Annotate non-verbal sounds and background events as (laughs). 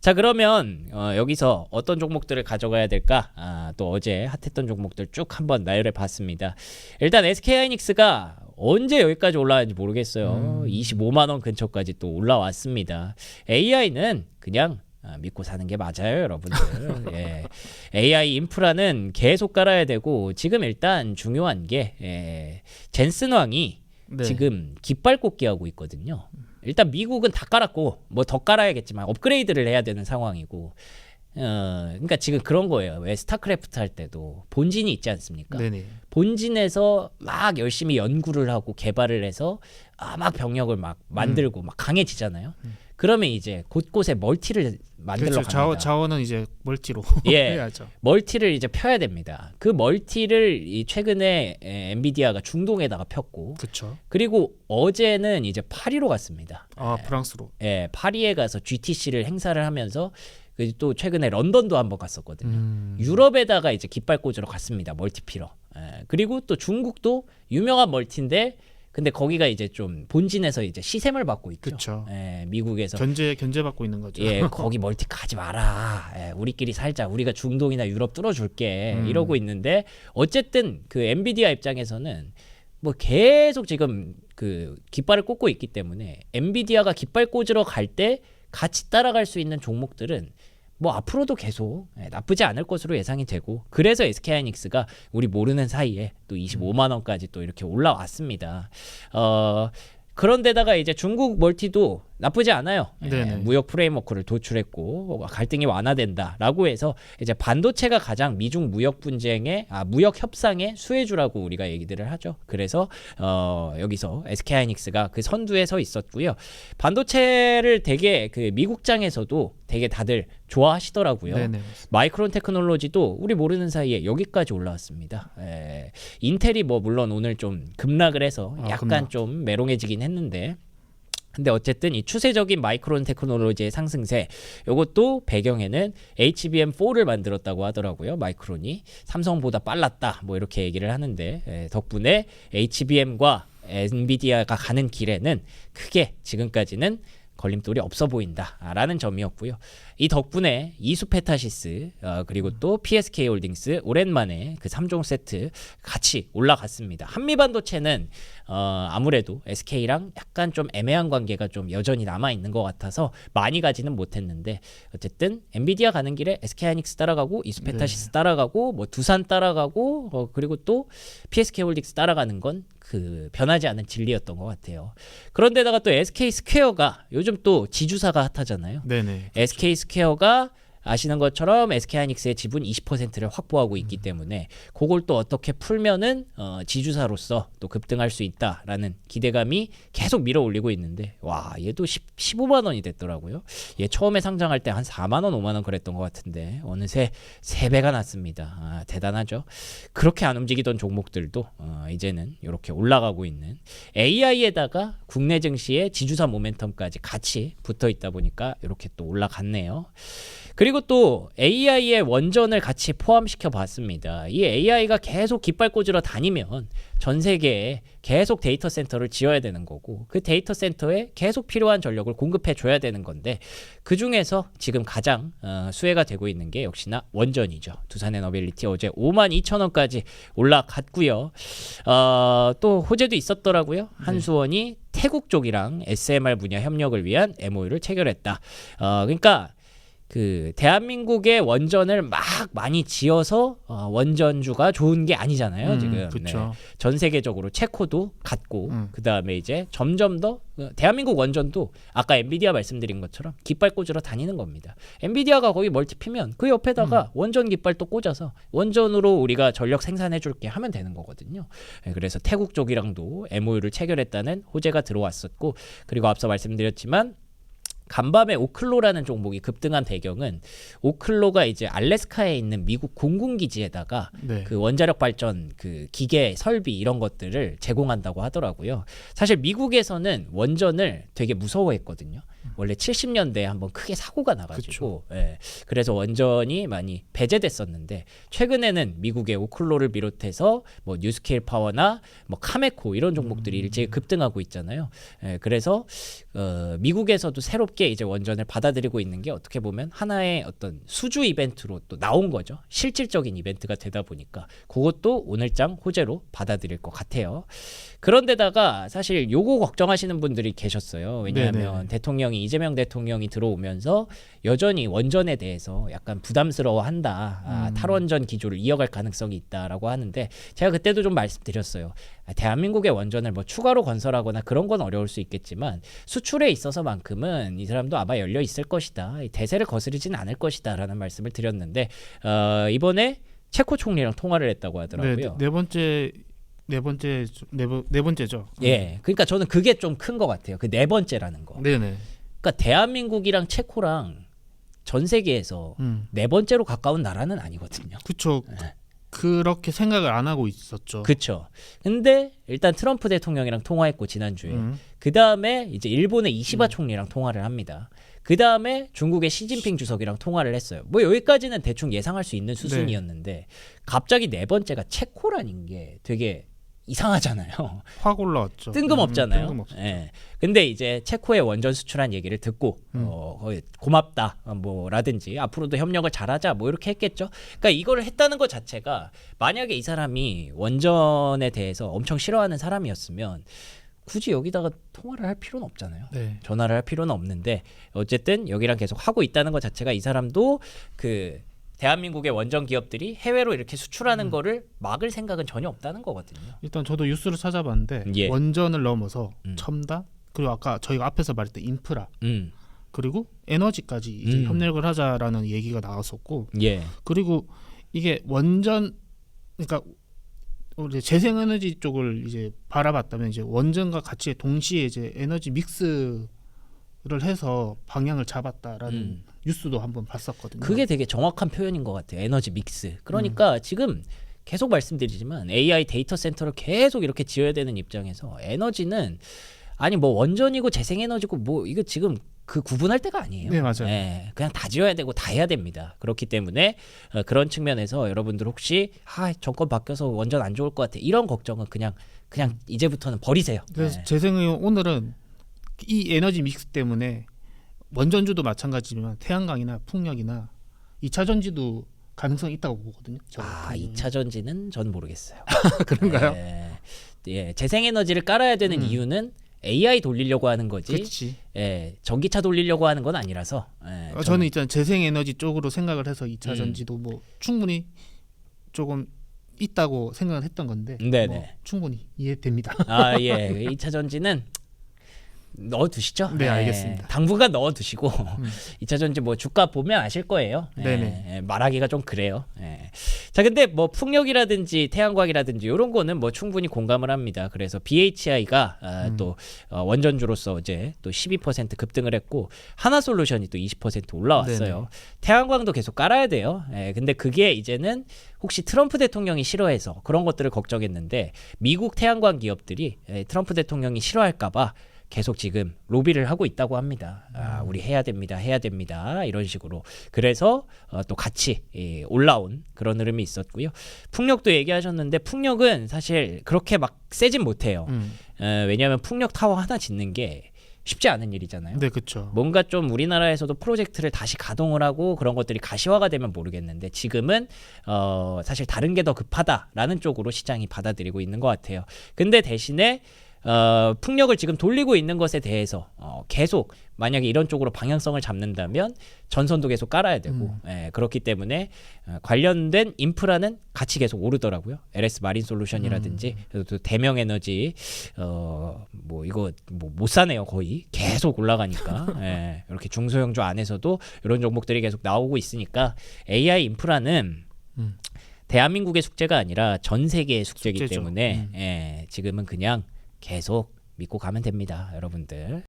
자 그러면 어, 여기서 어떤 종목들을 가져가야 될까? 아, 또 어제 핫했던 종목들 쭉 한번 나열해 봤습니다. 일단 SK 하이닉스가 언제 여기까지 올라왔는지 모르겠어요. 25만 원 근처까지 또 올라왔습니다. AI는 그냥 아, 믿고 사는 게 맞아요, 여러분들. (laughs) 예. AI 인프라는 계속 깔아야 되고 지금 일단 중요한 게 예, 젠슨 왕이 네. 지금 깃발 꽂기 하고 있거든요. 일단 미국은 다 깔았고 뭐 더 깔아야겠지만 업그레이드를 해야 되는 상황이고 어 그러니까 지금 그런 거예요. 왜 스타크래프트 할 때도 본진이 있지 않습니까? 네네. 본진에서 막 열심히 연구를 하고 개발을 해서 아 막 병력을 막 만들고 막 강해지잖아요. 그러면 이제 곳곳에 멀티를 만들러 그렇죠. 갑니다. 자원, 자원 은 이제 멀티로 (laughs) 예. 해야죠. 멀티를 이제 펴야 됩니다. 그 멀티를 이 최근에 에, 엔비디아가 중동에다가 폈고 그렇죠. 그리고 어제는 이제 파리로 갔습니다. 아 프랑스로. 예, 파리에 가서 GTC를 행사를 하면서 그또 최근에 런던도 한번 갔었거든요. 음. 유럽에다가 이제 깃발 꽂으러 갔습니다. 멀티피러. 예, 그리고 또 중국도 유명한 멀티인데 근데 거기가 이제 좀 본진에서 이제 시샘을 받고 있죠. 그렇죠. 예, 미국에서 견제 견제 받고 있는 거죠. 예, (laughs) 거기 멀티 가지 마라. 예, 우리끼리 살자. 우리가 중동이나 유럽 뚫어줄게. 음. 이러고 있는데 어쨌든 그 엔비디아 입장에서는 뭐 계속 지금 그 깃발을 꽂고 있기 때문에 엔비디아가 깃발 꽂으러 갈 때 같이 따라갈 수 있는 종목들은 뭐 앞으로도 계속 예, 나쁘지 않을 것으로 예상이 되고 그래서 SK하이닉스가 우리 모르는 사이에 또 25만 원까지 또 이렇게 올라왔습니다. 어 그런데다가 이제 중국 멀티도 나쁘지 않아요. 예. 무역 프레임워크를 도출했고 갈등이 완화된다라고 해서 이제 반도체가 가장 미중 무역 분쟁의 아 무역 협상의 수혜주라고 우리가 얘기들을 하죠. 그래서 어 여기서 SK하이닉스가 그 선두에 서 있었고요. 반도체를 되게 그 미국장에서도 되게 다들 좋아하시더라고요. 네네. 마이크론 테크놀로지도 우리 모르는 사이에 여기까지 올라왔습니다. 예. 인텔이 뭐 물론 오늘 좀 급락을 해서 아, 약간 급락. 좀 메롱해지긴 했는데 근데 어쨌든 이 추세적인 마이크론 테크놀로지의 상승세 이것도 배경에는 HBM4를 만들었다고 하더라고요. 마이크론이 삼성보다 빨랐다 뭐 이렇게 얘기를 하는데 예, 덕분에 HBM과 엔비디아가 가는 길에는 크게 지금까지는 걸림돌이 없어 보인다라는 점이었고요. 이 덕분에 이수페타시스 어, 그리고 또 PSK 홀딩스 오랜만에 그 3종 세트 같이 올라갔습니다. 한미반도체는 어, 아무래도 SK랑 약간 좀 애매한 관계가 좀 여전히 남아 있는 것 같아서 많이 가지는 못했는데 어쨌든 엔비디아 가는 길에 SK 하이닉스 따라가고 이수페타시스 따라가고 뭐 두산 따라가고 어, 그리고 또 PSK 홀딩스 따라가는 건 그 변하지 않는 진리였던 것 같아요. 그런데다가 또 SK 스퀘어가 요즘 또 지주사가 핫하잖아요. 네네. SK 스퀘어가 아시는 것처럼 SK 하이닉스의 지분 20%를 확보하고 있기 때문에 그걸 또 어떻게 풀면은 어, 지주사로서 또 급등할 수 있다라는 기대감이 계속 밀어올리고 있는데 와 얘도 10, 15만 원이 됐더라고요. 얘 처음에 상장할 때 한 4만 원, 5만 원 그랬던 것 같은데 어느새 3배가 났습니다. 아, 대단하죠. 그렇게 안 움직이던 종목들도 어, 이제는 이렇게 올라가고 있는 AI에다가 국내 증시의 지주사 모멘텀까지 같이 붙어 있다 보니까 이렇게 또 올라갔네요. 그리고 또 AI의 원전을 같이 포함시켜 봤습니다. 이 AI가 계속 깃발 꽂으러 다니면 전 세계에 계속 데이터 센터를 지어야 되는 거고 그 데이터 센터에 계속 필요한 전력을 공급해 줘야 되는 건데 그 중에서 지금 가장 어, 수혜가 되고 있는 게 역시나 원전이죠. 두산에너빌리티 어제 5만 2천 원까지 올라갔고요. 어, 또 호재도 있었더라고요. 한수원이 태국 쪽이랑 SMR 분야 협력을 위한 MOU를 체결했다. 어, 그러니까 그 대한민국의 원전을 막 많이 지어서 어, 원전주가 좋은 게 아니잖아요 음, 지금 그쵸. 네. 전 세계적으로 체코도 갖고 음. 그 다음에 이제 점점 더 어, 대한민국 원전도 아까 엔비디아 말씀드린 것처럼 깃발 꽂으러 다니는 겁니다. 엔비디아가 거기 멀티 피면 그 옆에다가 음. 원전 깃발 또 꽂아서 원전으로 우리가 전력 생산해 줄게 하면 되는 거거든요. 네, 그래서 태국 쪽이랑도 MOU를 체결했다는 호재가 들어왔었고 그리고 앞서 말씀드렸지만 간밤에 오클로라는 종목이 급등한 배경은 오클로가 이제 알래스카에 있는 미국 공군 기지에다가 네. 그 원자력 발전 그 기계 설비 이런 것들을 제공한다고 하더라고요. 사실 미국에서는 원전을 되게 무서워했거든요. 원래 70년대에 한번 크게 사고가 나가지고 예, 그래서 원전이 많이 배제됐었는데 최근에는 미국의 오클로를 비롯해서 뭐 뉴스케일 파워나 뭐 카메코 이런 종목들이 일제히 급등하고 있잖아요. 예, 그래서 어, 미국에서도 새롭게 이제 원전을 받아들이고 있는 게 어떻게 보면 하나의 어떤 수주 이벤트로 또 나온 거죠. 실질적인 이벤트가 되다 보니까 그것도 오늘장 호재로 받아들일 것 같아요. 그런데다가 사실 요거 걱정하시는 분들이 계셨어요. 왜냐하면 네네. 대통령 이 이재명 대통령이 들어오면서 여전히 원전에 대해서 약간 부담스러워한다. 아, 음. 탈원전 기조를 이어갈 가능성이 있다라고 하는데 제가 그때도 좀 말씀드렸어요. 아, 대한민국의 원전을 뭐 추가로 건설하거나 그런 건 어려울 수 있겠지만 수출에 있어서만큼은 이 사람도 아마 열려 있을 것이다. 이 대세를 거스르진 않을 것이다라는 말씀을 드렸는데 어, 이번에 체코 총리랑 통화를 했다고 네, 하더라고요. 네 번째 네 번째 네, 번- 네 번째죠. 예, 그러니까 저는 그게 좀 큰 것 같아요. 그 네 번째라는 거. 네네. 그러니까 대한민국이랑 체코랑 전 세계에서 음. 네 번째로 가까운 나라는 아니거든요. 그쵸. 네. 그렇게 생각을 안 하고 있었죠. 그렇죠. 근데 일단 트럼프 대통령이랑 통화했고 지난주에 음. 그 다음에 이제 일본의 이시바 총리랑 통화를 합니다. 그 다음에 중국의 시진핑 주석이랑 통화를 했어요. 뭐 여기까지는 대충 예상할 수 있는 수준이었는데 갑자기 네 번째가 체코라는 게 되게 이상하잖아요. 확 올라왔죠. (laughs) 뜬금없잖아요. 음, 뜬금없어. 예. 근데 이제 체코의 원전 수출한 얘기를 듣고 음. 어, 고맙다 어, 뭐라든지 앞으로도 협력을 잘하자 뭐 이렇게 했겠죠. 그러니까 이거를 했다는 것 자체가 만약에 이 사람이 원전에 대해서 엄청 싫어하는 사람이었으면 굳이 여기다가 통화를 할 필요는 없잖아요. 네. 전화를 할 필요는 없는데 어쨌든 여기랑 계속 하고 있다는 것 자체가 이 사람도 그 대한민국의 원전 기업들이 해외로 이렇게 수출하는 음. 거를 막을 생각은 전혀 없다는 거거든요. 일단 저도 뉴스를 찾아봤는데 예. 원전을 넘어서 음. 첨단 그리고 아까 저희가 앞에서 말했던 인프라 음, 그리고 에너지까지 이제 음. 협력을 하자라는 얘기가 나왔었고 예, 그리고 이게 원전 그러니까 우리 재생에너지 쪽을 이제 바라봤다면 이제 원전과 같이 동시에 이제 에너지 믹스 를 해서 방향을 잡았다라는 음. 뉴스도 한번 봤었거든요. 그게 되게 정확한 표현인 것 같아요. 에너지 믹스. 그러니까 음. 지금 계속 말씀드리지만 AI 데이터 센터를 계속 이렇게 지어야 되는 입장에서 에너지는 아니 뭐 원전이고 재생에너지고 뭐 이거 지금 그 구분할 때가 아니에요. 네, 맞아요. 예, 그냥 다 지어야 되고 다 해야 됩니다. 그렇기 때문에 어, 그런 측면에서 여러분들 혹시 아 정권 바뀌어서 원전 안 좋을 것 같아 이런 걱정은 그냥 그냥 이제부터는 버리세요. 그래서 예. 재생의 오늘은 이 에너지 믹스 때문에 원전주도 마찬가지지만 태양광이나 풍력이나 2차 전지도 가능성이 있다고 보거든요. 저 아, 경우는. 2차 전지는 전 모르겠어요. (laughs) 그런가요? 예, 예, 재생에너지를 깔아야 되는 음. 이유는 AI 돌리려고 하는 거지. 그렇지. 예, 전기차 돌리려고 하는 건 아니라서. 예, 어, 저는 일단 재생에너지 쪽으로 생각을 해서 2차 음. 전지도 뭐 충분히 조금 있다고 생각을 했던 건데 네네. 뭐 충분히 이해됩니다. 아, 예. (laughs) 2차 전지는 넣어 두시죠. 네, 알겠습니다. 당분간 넣어 두시고 음. (laughs) 2차 전지 뭐 주가 보면 아실 거예요. 예, 네네. 예, 말하기가 좀 그래요. 예. 자, 근데 뭐 풍력이라든지 태양광이라든지 이런 거는 뭐 충분히 공감을 합니다. 그래서 BHI가 아, 음. 또 어, 원전주로서 어제 또 12% 급등을 했고 하나솔루션이 또 20% 올라왔어요. 네네. 태양광도 계속 깔아야 돼요. 예, 근데 그게 이제는 혹시 트럼프 대통령이 싫어해서 그런 것들을 걱정했는데 미국 태양광 기업들이 예, 트럼프 대통령이 싫어할까봐 계속 지금 로비를 하고 있다고 합니다. 아, 우리 해야 됩니다, 해야 됩니다 이런 식으로. 그래서 어, 또 같이 예, 올라온 그런 흐름이 있었고요. 풍력도 얘기하셨는데 풍력은 사실 그렇게 막 세진 못해요. 음. 어, 왜냐하면 풍력 타워 하나 짓는 게 쉽지 않은 일이잖아요. 네, 그렇죠. 뭔가 좀 우리나라에서도 프로젝트를 다시 가동을 하고 그런 것들이 가시화가 되면 모르겠는데 지금은 어 사실 다른 게 더 급하다라는 쪽으로 시장이 받아들이고 있는 것 같아요. 근데 대신에 어 풍력을 지금 돌리고 있는 것에 대해서 어 계속 만약에 이런 쪽으로 방향성을 잡는다면 전선도 계속 깔아야 되고 예, 그렇기 때문에 어, 관련된 인프라는 같이 계속 오르더라고요. LS 마린 솔루션이라든지 또 대명 에너지 어 뭐 이거 뭐 못 사네요 거의 계속 올라가니까 (laughs) 예, 이렇게 중소형주 안에서도 이런 종목들이 계속 나오고 있으니까 AI 인프라는 음. 대한민국의 숙제가 아니라 전 세계의 숙제이기 숙제죠. 때문에 음. 예, 지금은 그냥 계속 믿고 가면 됩니다. 여러분들.